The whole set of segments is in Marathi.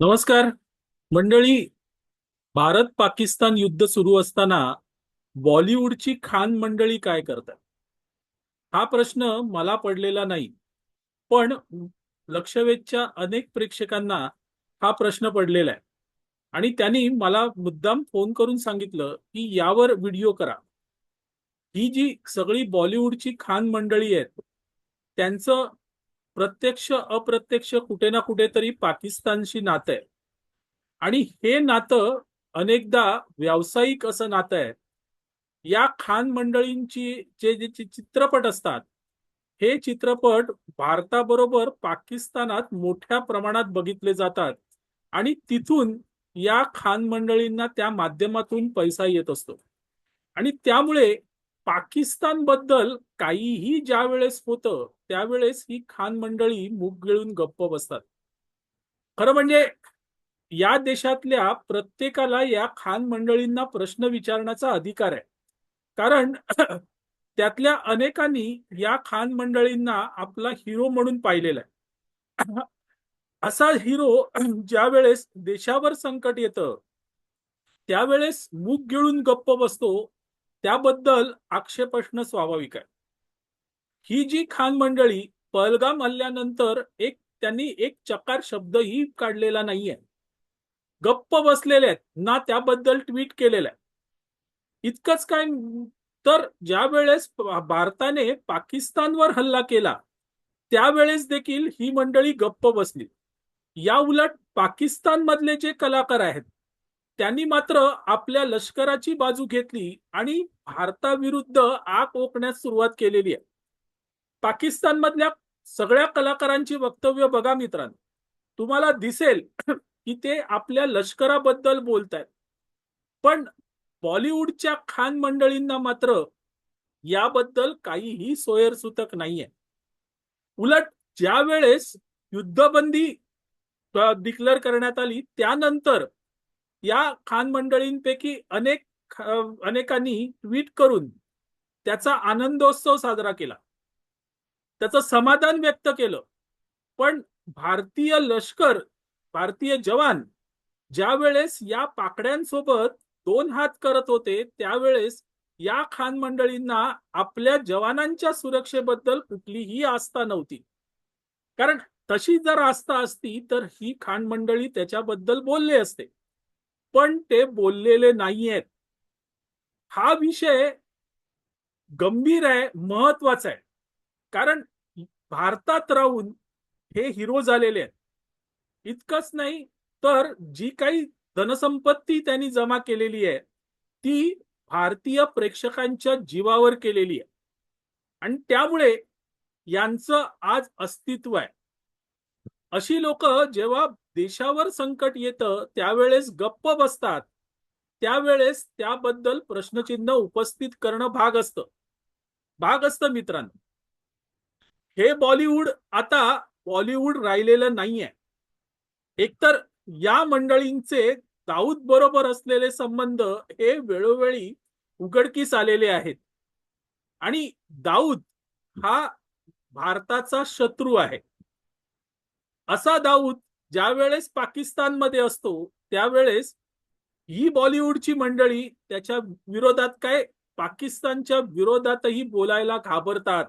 नमस्कार. मंडळी भारत पाकिस्तान युद्ध सुरू असताना बॉलिवूडची खान मंडळी काय करतात? हा प्रश्न मला पडलेला नाही पण लक्षवेधच्या अनेक प्रेक्षकांना हा प्रश्न पडलेला आहे. आणि त्यांनी मला मुद्दाम फोन करून सांगितलं की यावर व्हिडिओ करा. ही जी सगळी बॉलिवूडची खान मंडळी आहेत त्यांचं प्रत्यक्ष अप्रत्यक्ष कुठे ना कुठेतरी पाकिस्तानशी नातं आहे. आणि हे नातं अनेकदा व्यावसायिक असं नातं आहे. या खान मंडळींची जे जे चित्रपट असतात हे चित्रपट भारताबरोबर पाकिस्तानात मोठ्या प्रमाणात बघितले जातात. आणि तिथून या खान मंडळींना त्या माध्यमातून पैसा येत असतो. आणि त्यामुळे पाकिस्तानबद्दल काहीही ज्या वेळेस होतं त्यावेळेस ही खान मंडळी मुग गिळून गप्प बसतात. खरं म्हणजे या देशातल्या प्रत्येकाला या खान मंडळींना प्रश्न विचारण्याचा अधिकार आहे. कारण त्यातल्या अनेकांनी या खान मंडळींना आपला हिरो म्हणून पाहिलेला आहे. असा हिरो ज्या वेळेस देशावर संकट येतं त्यावेळेस मूग गिळून गप्प बसतो त्याबद्दल आक्षेप असणं स्वाभाविक आहे. ही जी खान मंडळी पहलगाम हल्ल्यानंतर एक त्यांनी एक चकार शब्दही काढलेला नाहीये. गप्प बसलेले आहेत. ना त्याबद्दल ट्विट केलेलं आहे इतकंच काय तर ज्या वेळेस भारताने पाकिस्तानवर हल्ला केला त्यावेळेस देखील ही मंडळी गप्प बसली. या उलट पाकिस्तान मधले जे कलाकार आहेत त्यांनी मात्र आपल्या लष्कराची बाजू घेतली आणि भारताविरुद्ध आग ओकण्यास सुरुवात केलेली आहे. पाकिस्तान मधल्या सगळ्या कलाकारांची वक्तव्य बघा मित्रांनो. तुम्हाला दिसेल की ते आपल्या लष्कराबद्दल बोलत आहेत पण बॉलिवूडच्या खान मंडळींना मात्र याबद्दल काहीही सोयरसूतक नाहीये. उलट ज्या वेळेस युद्धबंदी डिक्लेअर करण्यात आली त्यानंतर या खान मंडळींपैकी अनेक अनेकांनी ट्विट करून त्याचा आनंदोत्सव साजरा केला. त्याचं समाधान व्यक्त केलं. पण भारतीय लष्कर भारतीय जवान ज्या वेळेस या पाकड्यांसोबत दोन हात करत होते त्यावेळेस या खान मंडळींना आपल्या जवानांच्या सुरक्षेबद्दल कुठलीही आस्था नव्हती. कारण तशी जर आस्था असती तर ही खान मंडळी त्याच्याबद्दल बोलले असते. पण ते बोललेले नाहीयेत. हा विषय गंभीर आहे महत्त्वाचा आहे. कारण भारतात राहून हे हिरो झालेले आहेत. इतकंच नाही तर जी काही धनसंपत्ती त्यांनी जमा केलेली आहे ती भारतीय प्रेक्षकांच्या जीवावर केलेली आहे. आणि त्यामुळे यांचं आज अस्तित्व आहे. अशी लोक जेव्हा देशावर संकट येतं त्यावेळेस गप्प बसतात. त्यावेळेस त्याबद्दल प्रश्नचिन्ह उपस्थित करणं भाग असतं. भाग असतं मित्रांनो. हे बॉलिवूड आता बॉलिवूड राहिलेलं नाहीये. एकतर या मंडळींचे दाऊद बरोबर असलेले संबंध हे वेळोवेळी उघडकीस आलेले आहेत. आणि दाऊद हा भारताचा शत्रू आहे. असा दाऊद ज्या वेळेस पाकिस्तानमध्ये असतो त्यावेळेस ही बॉलिवूडची मंडळी त्याच्या विरोधात काय पाकिस्तानच्या विरोधातही बोलायला घाबरतात.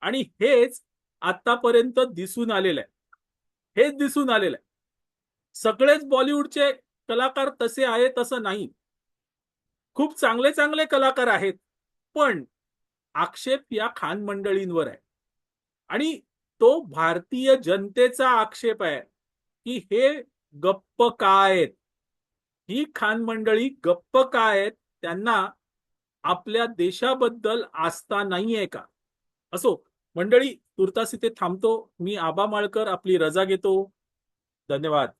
आणि हेच आतापर्यंत दिसून आलेलं आहे. हेच दिसून आलेलं आहे. सगळेच बॉलिवूडचे कलाकार तसे आहेत असं नाही. खूप चांगले चांगले कलाकार आहेत पण आक्षेप या खान मंडळींवर आहे. आणि तो भारतीय जनतेचा आक्षेप आहे. की हे गप्प काय आहेत ही खान मंडळी गप्प काय आहेत त्यांना आपल्या देशाबद्दल आस्था नाहीये का? असो मंडळी तुर्तास इथे थांबतो. मी आबा माळकर आपली रजा घेतो. धन्यवाद.